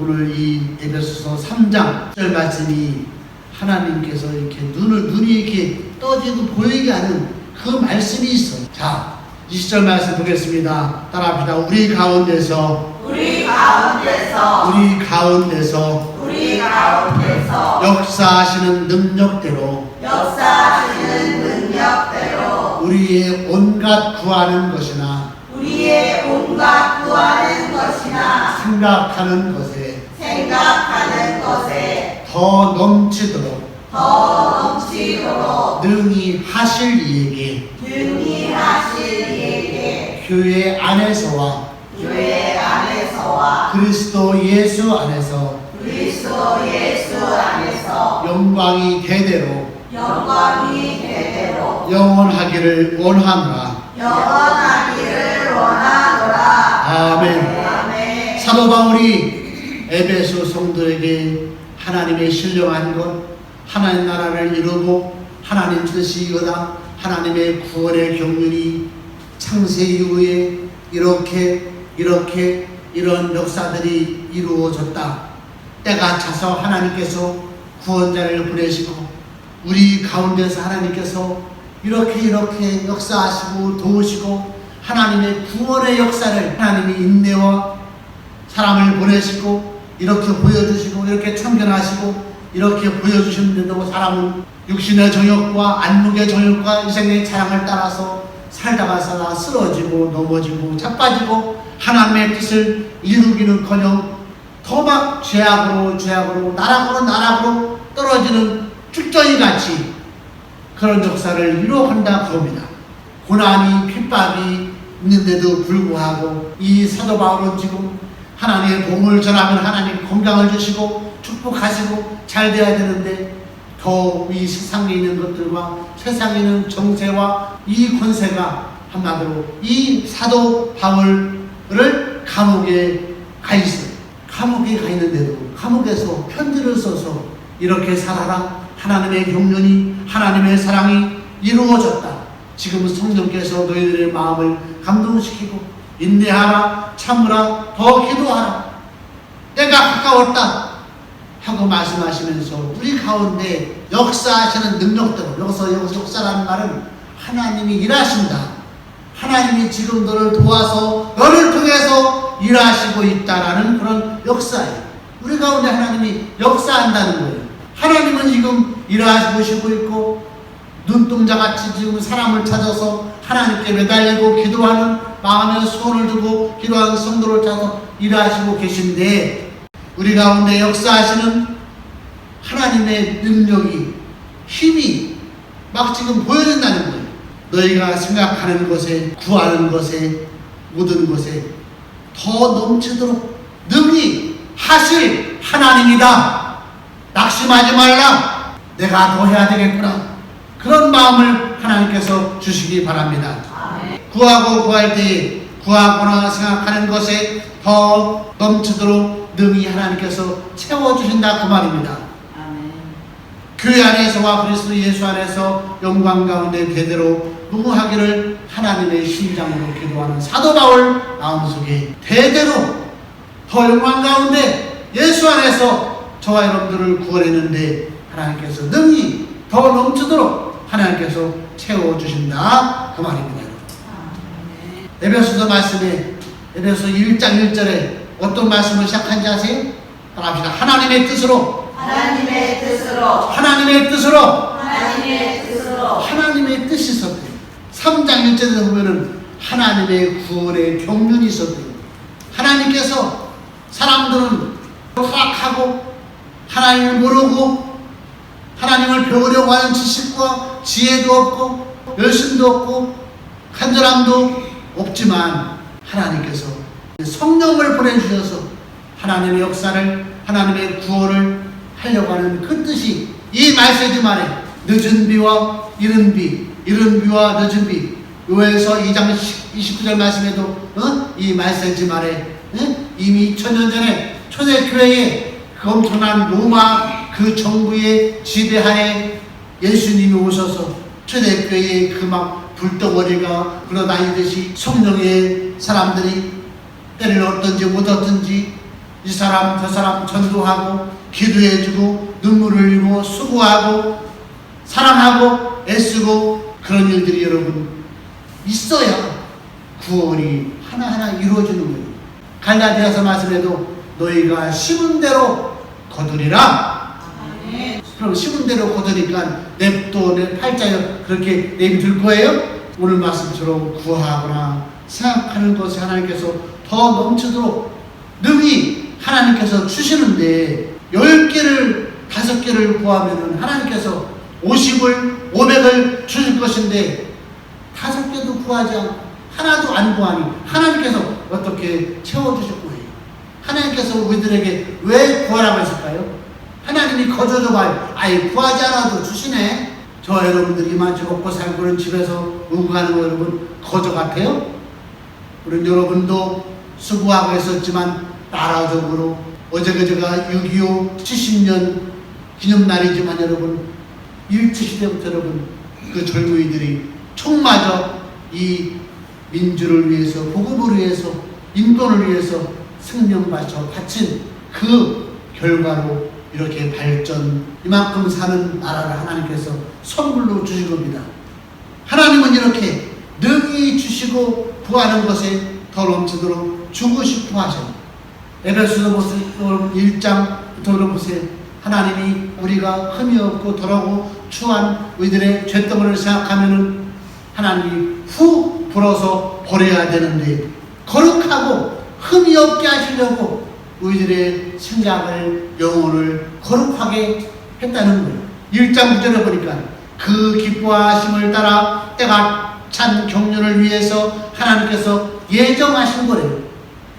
오늘 이 에베소서 3장 절 말씀이 하나님께서 이렇게 눈을 눈이 이렇게 떠지고 보이게 하는 그 말씀이 있어요. 자, 20절 말씀 보겠습니다. 따라합시다. 우리 가운데서. 우리 가운데서. 우리 가운데서. 우리 가운데서. 역사하시는 능력대로. 역사하시는 능력대로. 우리의 온갖 구하는 것이나 우리의 온갖 구하는 것이나. 생각하는 것에 생각하는 것에 더 넘치도록 더 넘치도록 능히 하실 이에게 능히 하실 이에게 교회 안에서와 교회 안에서와 그리스도 예수 안에서 그리스도 예수 안에서 영광이 대대로 영광이 대대로 영원하기를 원하노라. 영원하기를 원하노라 아멘. 아멘 사도 바울이 에베소 성도에게 하나님의 신령한 것, 하나님 나라를 이루고 하나님 뜻이 이거다. 하나님의 구원의 경륜이 창세 이후에 이렇게 이렇게 이런 역사들이 이루어졌다. 때가 차서 하나님께서 구원자를 보내시고 우리 가운데서 하나님께서 이렇게 이렇게 역사하시고 도우시고 하나님의 구원의 역사를 하나님이 인내와 사람을 보내시고 이렇게 보여주시고 이렇게 참견하시고 이렇게 보여주시는데도 사람은 육신의 정욕과 안목의 정욕과 이생의 자랑을 따라서 살다가 살다 쓰러지고 넘어지고 자빠지고 하나님의 뜻을 이루기는커녕 더 막 죄악으로 죄악으로 나락으로 나락으로 떨어지는 쭉정이 같이 그런 역사를 이루어간다 그럽니다. 고난이 핍박이 있는데도 불구하고 이 사도 바울은 지금 하나님의 복을 전하면 하나님 건강을 주시고 축복하시고 잘 돼야 되는데 더욱 이 세상에 있는 것들과 세상에 있는 정세와 이 권세가 한마디로 이 사도 바울을 감옥에 가 있어요. 감옥에 가 있는데도 감옥에서 편지를 써서 이렇게 살아라 하나님의 경륜이 하나님의 사랑이 이루어졌다. 지금 성령께서 너희들의 마음을 감동시키고 인내하라 참으라 더 기도하라 때가 가까웠다 하고 말씀하시면서 우리 가운데 역사하시는 능력대로 여기서 역사라는 말은 하나님이 일하신다. 하나님이 지금 너를 도와서 너를 통해서 일하시고 있다라는 그런 역사예요. 우리 가운데 하나님이 역사한다는 거예요. 하나님은 지금 일하시고 있고 눈동자같이 지금 사람을 찾아서 하나님께 매달리고 기도하는 마음에 손을 두고 기도하는 성도를 찾아서 일하시고 계신데 우리 가운데 역사하시는 하나님의 능력이 힘이 막 지금 보여진다는 거예요. 너희가 생각하는 것에 구하는 것에 모든 것에 더 넘치도록 능히 하실 하나님이다. 낙심하지 말라. 내가 더 해야 되겠구나. 그런 마음을 하나님께서 주시기 바랍니다. 구하고 구할 때 구하거나 생각하는 것에 더 넘치도록 능히 하나님께서 채워주신다 그 말입니다. 아멘 교회 안에서와 그리스도 예수 안에서 영광 가운데 대대로 무궁하기를 하나님의 심장으로 기도하는 사도 바울 마음속에 대대로 더 영광 가운데 예수 안에서 저와 여러분들을 구원했는데 하나님께서 능히 더 넘치도록 하나님께서 채워주신다 그 말입니다. 에베소서 말씀에 에베소 1장 1절에 어떤 말씀을 시작한지 아세요? 따라합시다. 하나님의 뜻으로 하나님의 뜻으로 하나님의 뜻으로 하나님의 뜻으로 하나님의 뜻이 있었대요. 3장 1절에 보면은 하나님의 구원의 경륜이 있었대요. 하나님께서 사람들은 타락하고 하나님을 모르고 하나님을 배우려고 하는 지식과 지혜도 없고 열심도 없고 간절함도 없지만 하나님께서 성령을 보내주셔서 하나님의 역사를 하나님의 구원을 하려고 하는 그 뜻이 이 말세지 말에 늦은 비와 이른 비 이른 비와 늦은 비 요에서 2장 29절 말씀에도 어? 이 말세지 말에 어? 이미 천년 전에 초대교회에 그 엄청난 로마 그 정부의 지배하에 예수님이 오셔서 초대교회의 그막 불덩어리가 흘러다니듯이 성령의 사람들이 때를 얻든지 못 얻든지 이 사람 저 사람 전도하고 기도해주고 눈물을 흘리고 수고하고 사랑하고 애쓰고 그런 일들이 여러분 있어야 구원이 하나하나 이루어지는 거예요. 갈라디아서 말씀에도 너희가 심은 대로 거두리라. 그럼 심은 대로 거두니까 냅도 내 팔자에 그렇게 내비둘 거예요? 오늘 말씀처럼 구하거나 생각하는 것이 하나님께서 더 넘치도록 능히 하나님께서 주시는데 열 개를 다섯 개를 구하면은 하나님께서 50을 500을 주실 것인데 다섯 개도 구하지 않고 하나도 안 구하니 하나님께서 어떻게 채워주실 거예요? 하나님께서 우리들에게 왜 구하라고 했을까요? 하나님이 거저줘 봐요. 아이 구하지 않아도 주시네. 저 여러분들이 이만치 먹고 살고 있는 집에서 응가하는 거 여러분 거저 같아요? 우리 여러분도 수고하고 있었지만 나라적으로 어제 그제가 6.25 70년 기념날이지만 여러분 일제시대부터 여러분 그 젊은이들이 총 맞아 이 민주를 위해서 복음을 위해서 인권을 위해서 생명 바쳐 바친 그 결과로 이렇게 발전 이만큼 사는 나라를 하나님께서 선물로 주신 겁니다. 하나님은 이렇게 능히 주시고 구하는 것에 더 넘치도록 주고 싶어 하셔요. 에베소서 보세요. 1장부터 보세요. 하나님이 우리가 흠이 없고 더러고 추한 우리들의 죄덩어리를 생각하면은 하나님이 후 불어서 버려야 되는데 거룩하고 흠이 없게 하시려고 우리들의 생각을 영혼을 거룩하게 했다는 거예요. 1장 9절에 보니까 그 기뻐하심을 따라 때가 찬 경륜을 위해서 하나님께서 예정하신 거래요.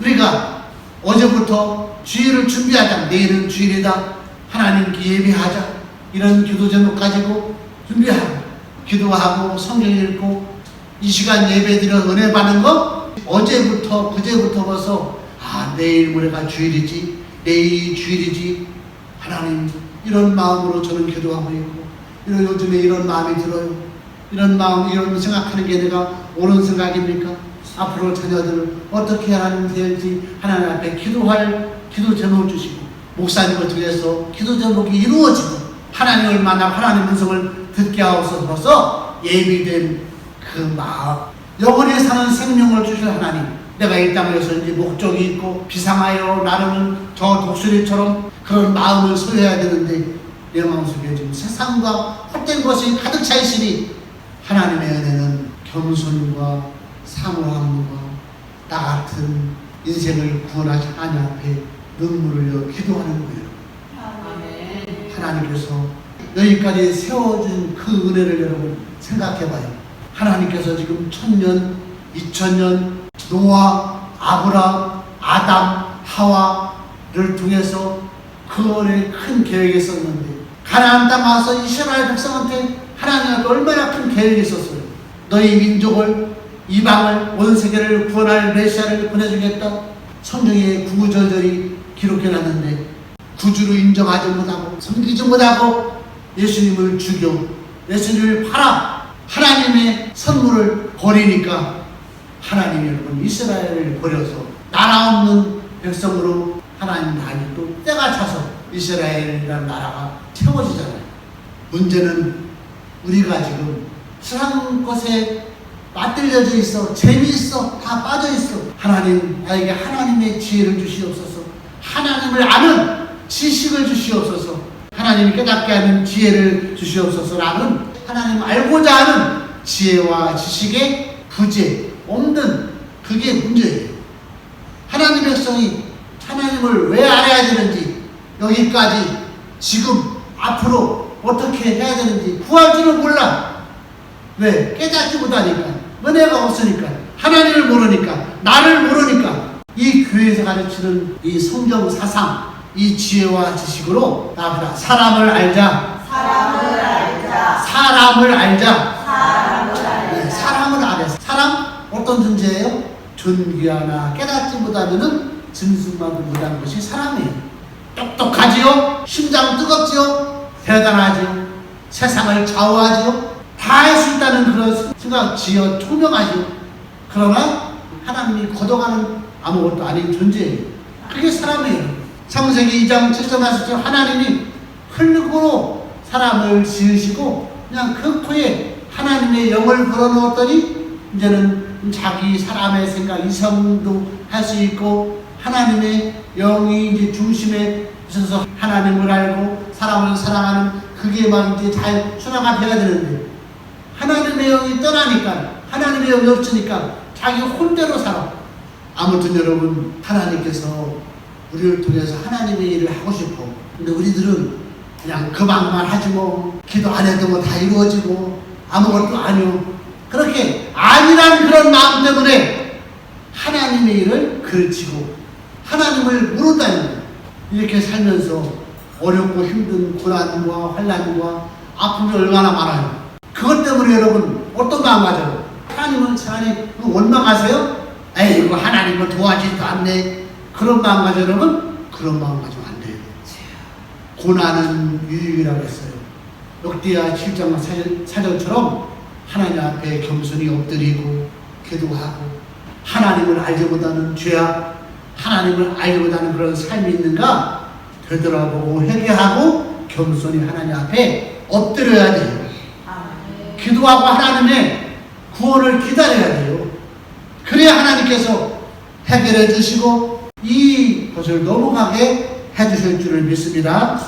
우리가 어제부터 주일을 준비하자. 내일은 주일이다. 하나님께 예배하자. 이런 기도 제목 가지고 준비하고 기도하고 성경 읽고 이 시간 예배 드려 은혜 받는 거 어제부터 그제부터 벌써 아 내일 모레가 주일이지? 내일이 주일이지? 하나님 이런 마음으로 저는 기도하고 있고 이런 요즘에 이런 마음이 들어요. 이런 마음 이런 생각하는 게 내가 옳은 생각입니까? 앞으로 자녀들을 어떻게 하나님 될지 하나님 앞에 기도할 기도 제목 주시고 목사님을 통해서 기도 제목이 이루어지고 하나님을 만나 하나님 음성을 듣게 하옵소서. 예비된 그 마음. 영원히 사는 생명을 주실 하나님 내가 이 땅에서 이제 목적이 있고 비상하여 나르는 저 독수리처럼 그런 마음을 소유해야 되는데 내 마음속에 지금 세상과 헛된 것이 가득 차 있으니 하나님의 은혜는 겸손과 사모함과 나 같은 인생을 구원하신 하나님 앞에 눈물을 흘려 기도하는 거예요. 아멘. 하나님께서 여기까지 세워준 그 은혜를 여러분 생각해봐요. 하나님께서 지금 천년, 이천년, 노아, 아브람, 아담, 하와를 통해서 그 안에 큰 계획이 있었는데 가나안 땅 와서 이스라엘 백성한테 하나님한테 얼마나 큰 계획이 있었어요. 너희 민족을 이방을 온 세계를 구원할 메시아를 보내주겠다. 성경에 구구절절히 기록해놨는데 구주로 인정하지 못하고 섬기지 못하고 예수님을 죽여 예수님을 팔아 하나님의 선물을 버리니까 하나님이 여러분 이스라엘을 버려서 나라 없는 백성으로 하나님 나이 또 때가 차서 이스라엘이라는 나라가 채워지잖아요. 문제는 우리가 지금 수상 것에 맞들려져 있어 재미있어 다 빠져 있어. 하나님 나에게 하나님의 지혜를 주시옵소서. 하나님을 아는 지식을 주시옵소서. 하나님이 깨닫게 하는 지혜를 주시옵소서라는 하나님 알고자 하는 지혜와 지식의 부재 없는 그게 문제예요. 하나님 백성이 하나님을 왜 알아야 되는지 여기까지 지금 앞으로 어떻게 해야 되는지 구할 줄을 몰라. 왜? 깨닫지 못하니까. 은혜가 없으니까. 하나님을 모르니까. 나를 모르니까. 이 교회에서 가르치는 이 성경 사상 이 지혜와 지식으로 나보다 사람을 알자. 사람을 알자. 사람을 알자. 사람을 네, 알자. 어떤 존재예요? 존귀하나 깨닫지 못하면은 증승만도 못한 것이 사람이에요. 똑똑하지요? 심장 뜨겁지요? 대단하지요? 세상을 좌우하지요? 다 할 수 있다는 그런 생각 지어 투명하지요? 그러나 하나님이 걷어가는 아무것도 아닌 존재예요. 그게 사람이에요. 창세기 2장 7절 말씀처럼 하나님이 흙으로 사람을 지으시고 그냥 그 코에 하나님의 영을 불어넣었더니 이제는 자기 사람의 생각 이성도 할 수 있고 하나님의 영이 이제 중심에 있어서 하나님을 알고 사람을 사랑하는 그게 막 이제 잘 순화가 돼야 되는데 하나님의 영이 떠나니까 하나님의 영이 없으니까 자기 혼대로 살아. 아무튼 여러분 하나님께서 우리를 통해서 하나님의 일을 하고 싶어. 근데 우리들은 그냥 그만만 하지 뭐 기도 안 해도 뭐 다 이루어지고 아무것도 아니요. 그렇게 아니란 그런 마음 때문에 하나님의 일을 그르치고 하나님을 거예요. 이렇게 살면서 어렵고 힘든 고난과 환란과 아픔이 얼마나 많아요. 그것 때문에 여러분 어떤 마음 가져요? 하나님은 하나님 원망하세요? 에이 뭐 하나님을 도와주지도 않네. 그런 마음 가져 여러분 그런 마음 가지면 안 돼요. 고난은 유익이라고 했어요. 역대하 7장 사절- 사절처럼 하나님 앞에 겸손히 엎드리고 기도하고 하나님을 알기보다는 죄악, 하나님을 알기보다는 그런 삶이 있는가 되돌아보고 회개하고 겸손히 하나님 앞에 엎드려야 돼요. 기도하고 하나님의 구원을 기다려야 돼요. 그래야 하나님께서 해결해 주시고 이 것을 넘어가게 해 주실 줄을 믿습니다.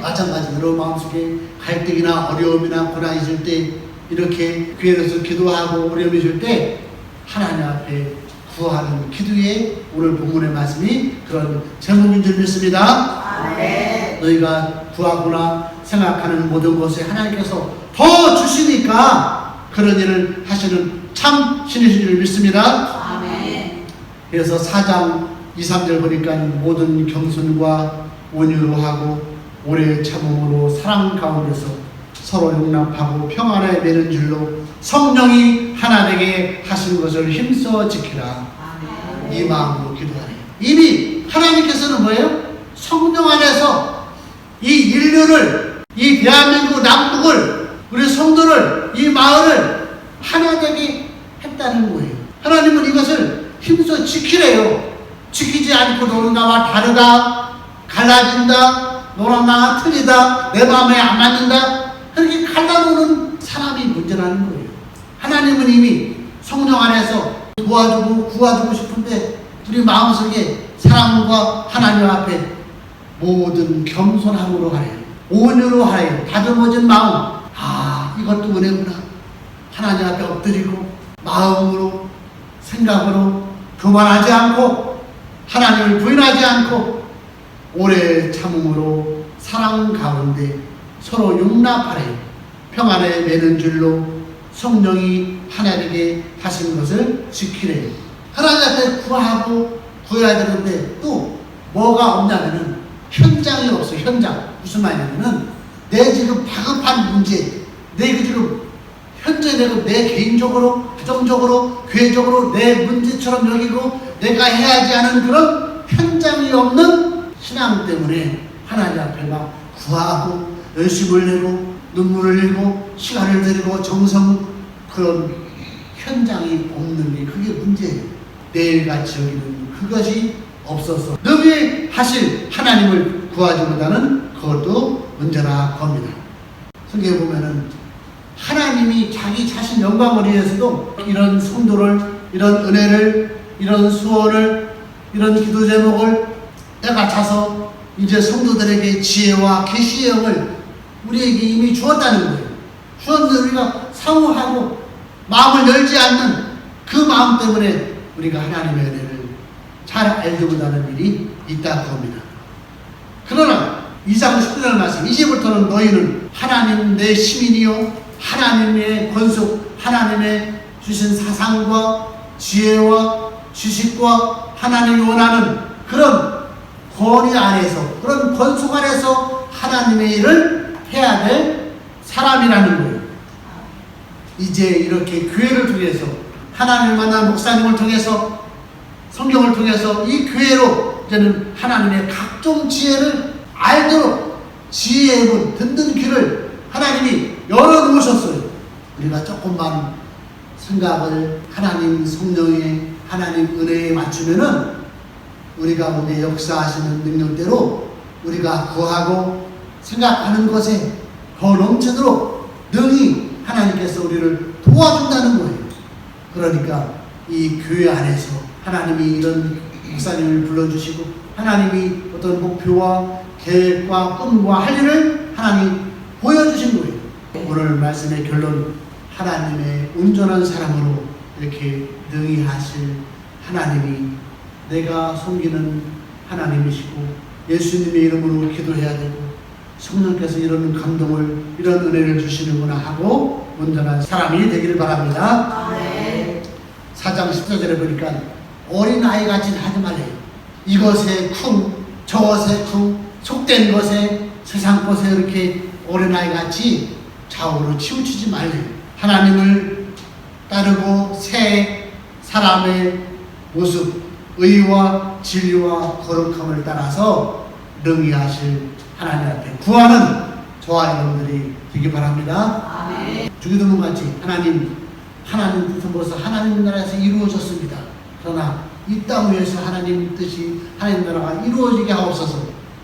마찬가지로 마음속에 갈등이나 어려움이나 고난이 있을 때 이렇게 교회에서 기도하고 어려움이 있을 때 하나님 앞에 구하는 기도에 오늘 본문의 말씀이 그런 제목인 줄 믿습니다. 아멘. 너희가 구하거나 생각하는 모든 것에 하나님께서 더 주시니까 그런 일을 하시는 참 신이신 줄 믿습니다. 아멘. 그래서 4장 2, 3절 보니까 모든 경순과 온유로 하고 오래 참음으로 사랑 가운데서 서로 용납하고 평안에 매는 줄로 성령이 하나 되게 하신 것을 힘써 지키라. 이 마음으로 기도하래. 이미 하나님께서는 뭐예요? 성령 안에서 이 인류를, 이 대한민국 남북을, 우리 성도를, 이 마을을 하나 되게 했다는 거예요. 하나님은 이것을 힘써 지키래요. 지키지 않고 너는 나와 다르다, 갈라진다, 너랑 나와 틀리다, 내 마음에 안 맞는다. 그렇게 갈라놓는 사람이 문제라는 거예요. 하나님은 이미 성령 안에서 도와주고 구해주고 싶은데 우리 마음속에 사랑과 하나님 앞에 모든 겸손함으로 하래요. 온유로 하래요. 다듬어진 마음. 아, 이것도 은혜구나. 하나님 앞에 엎드리고 마음으로 생각으로 교만하지 않고 하나님을 부인하지 않고 오래 참음으로 사랑 가운데 서로 용납하래요. 평안에 매는 줄로 성령이 하나 되게 하신 것을 지키래요. 하나님 앞에 구하고 구해야 되는데 또 뭐가 없냐면은 현장이 없어 현장 무슨 말이냐면은 내 지금 다급한 문제 내그 지금 현재 내가 내 개인적으로 가정적으로 교회적으로 내 문제처럼 여기고 내가 해야지 하는 그런 현장이 없는 신앙 때문에 하나님 앞에 막 구하고 열심을 내고 눈물을 흘리고 시간을 들이고 정성 그런 현장이 없는 게 그게 문제예요. 내일같이 여기는 그것이 없어서 능히 하실 하나님을 구하기보다는 그것도 문제라 겁니다. 성경에 보면은 하나님이 자기 자신 영광을 위해서도 이런 성도를 이런 은혜를 이런 수원을 이런 기도 제목을 내가 차서 이제 성도들에게 지혜와 계시의 영을 우리에게 이미 주었다는 거예요. 주었는데 우리가 사모하고 마음을 열지 않는 그 마음 때문에 우리가 하나님의 은혜를 잘 알기보다는 일이 있다고 합니다. 그러나 이상 19절 말씀 이제부터는 너희는 하나님 내 시민이요 하나님의 권속 하나님의 주신 사상과 지혜와 지식과 하나님이 원하는 그런 권위 안에서 그런 권속 안에서 하나님의 일을 해야 될 사람이라는 거예요. 이제 이렇게 교회를 통해서 하나님을 만난 목사님을 통해서 성경을 통해서 이 교회로 이제는 하나님의 각종 지혜를 알도록 지혜의 문, 듣는 귀를 하나님이 열어놓으셨어요. 우리가 조금만 생각을 하나님 성령의 하나님 은혜에 맞추면은 우리 가운데 역사하시는 능력대로 우리가 구하고 생각하는 것에 더 넘치도록 능히 하나님께서 우리를 도와준다는 거예요. 그러니까 이 교회 안에서 하나님이 이런 목사님을 불러주시고 하나님이 어떤 목표와 계획과 꿈과 할 일을 하나님 보여주신 거예요. 오늘 말씀의 결론 하나님의 온전한 사랑으로 이렇게 능히 하실 하나님이 내가 섬기는 하나님이시고 예수님의 이름으로 기도해야 되고 성령께서 이런 감동을 이런 은혜를 주시는구나 하고 온전한 사람이 되기를 바랍니다. 4장 14절에 보니까 어린아이 같이 하지 말래요. 이것에 쿵, 저것에 쿵, 속된 것에 세상 것에 이렇게 어린아이 같이 좌우로 치우치지 말래요. 하나님을 따르고 새 사람의 모습, 의와 진리와 거룩함을 따라서 능히 하실 하나님 앞에 구하는 저와 여러분들이 되기 바랍니다. 아멘. 주기도문 같이 하나님 하나님 뜻은 벌써 하나님 나라에서 이루어졌습니다. 그러나 이 땅 위에서 하나님 뜻이 하나님 나라가 이루어지게 하옵소서.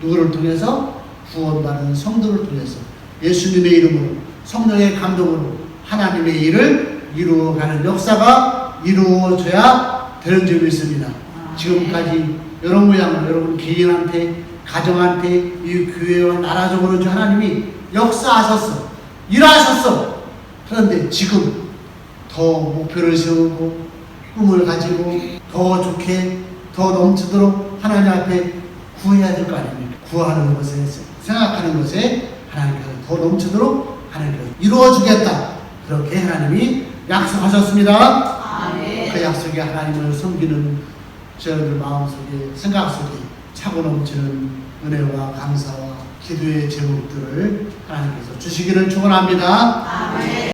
누구를 통해서 구원받은 성도를 통해서 예수님의 이름으로 성령의 감동으로 하나님의 일을 이루어가는 역사가 이루어져야 되는 줄 믿습니다. 지금까지 여러 모양으로 여러분 개인한테 가정한테 이 교회와 나라적으로 주 하나님이 역사하셨어 일하셨어. 그런데 지금 더 목표를 세우고 꿈을 가지고 더 좋게 더 넘치도록 하나님 앞에 구해야 될 거 아닙니까? 구하는 것에 생각하는 것에 하나님께서 더 넘치도록 하나님께서 이루어주겠다. 그렇게 하나님이 약속하셨습니다. 그 약속에 하나님을 섬기는 저희들 마음속에 생각 속에 차고 넘치는 은혜와 감사와 기도의 제목들을 하나님께서 주시기를 축원합니다.